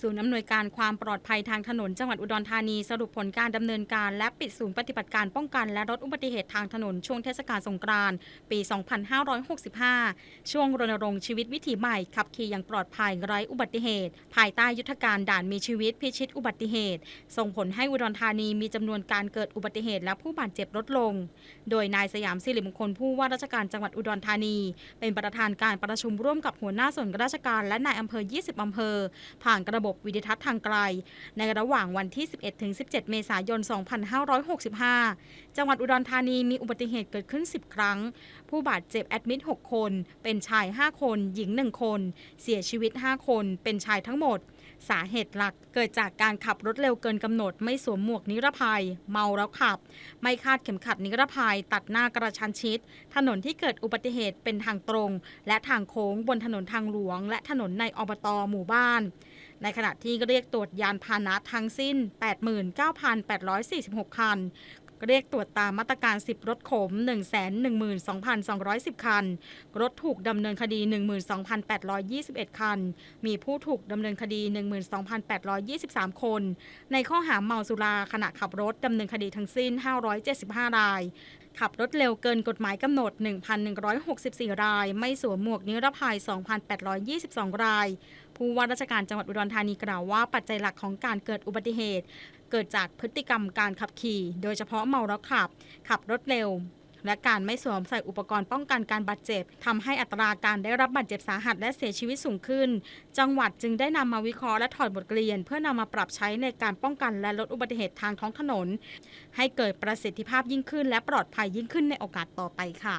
ศูนย์อำนวยการความปลอดภัยทางถนนจังหวัดอุดรธานีสรุปผลการดำเนินการ และปิดศูนย์ปฏิบัติการป้องกันและลดอุบัติเหตุทางถนนช่วงเทศกาลสงกรานต์ปี 2565 ช่วงรณรงค์ชีวิตวิถีใหม่ขับขี่อย่างปลอดภัยไร้อุบัติเหตุ ภายใต้ยุทธการด่านมีชีวิตพิชิตอุบัติเหตุ ส่งผลให้อุดรธานีมีจำนวนการเกิดอุบัติเหตุและผู้บาดเจ็บลดลง โดยนายสยามสิริมงคลผู้ว่าราชการจังหวัดอุดรธานี เป็นประธานการประชุมร่วมกับหัวหน้าส่วนราชการและนายอำเภอ 20 อำเภอ ผ่านกระบบวิดิทัศน์ทางไกล ในระหว่างวันที่ 11ถึง17 เมษายน 2565 จังหวัดอุดรธานีมีอุบัติเหตุเกิดขึ้น 10 ครั้ง ผู้บาดเจ็บแอดมิด 6 คน เป็นชาย 5 คน หญิง 1 คน เสียชีวิต 5 คน เป็นชายทั้งหมด สาเหตุหลักเกิดจากการขับรถเร็วเกินกำหนด ไม่สวมหมวกนิรภัย เมาแล้วขับ ไม่คาดเข็มขัดนิรภัย ตัดหน้ากระชันชิด ถนนที่เกิดอุบัติเหตุเป็นทางตรง และทางโค้งบนถนนทางหลวง และถนนในอบตหมู่บ้าน ในขณะที่เรียกตรวจยานพาหนะทั้งสิ้น 89,846 คัน เรียกตรวจตามมาตรการ 10 รถขม 112,210 คัน รถถูกดำเนินคดี 12,821 คัน มีผู้ถูกดำเนินคดี 12,823 คน ในข้อหาเมาสุราขณะขับรถดำเนินคดีทั้งสิ้น 575 ราย ขับรถเร็วเกินกฎหมายกำหนด 1,164 ราย ไม่สวมหมวกนิรภัย 2,822 ราย ผู้ว่าราชการจังหวัดอุดรธานีกล่าวว่าปัจจัยหลักของการเกิดอุบัติเหตุ เกิดจากพฤติกรรมการขับขี่ โดยเฉพาะเมาแล้วขับ ขับรถเร็ว และการไม่สวมใส่อุปกรณ์ป้องกันการบาดเจ็บทำให้อัตราการได้รับบาดเจ็บสาหัสและเสียชีวิตสูงขึ้น จังหวัดจึงได้นำมาวิเคราะห์และถอดบทเรียน เพื่อนำมาปรับใช้ในการป้องกันและลดอุบัติเหตุทางท้องถนน ให้เกิดประสิทธิภาพยิ่งขึ้น และปลอดภัยยิ่งขึ้นในโอกาสต่อไปค่ะ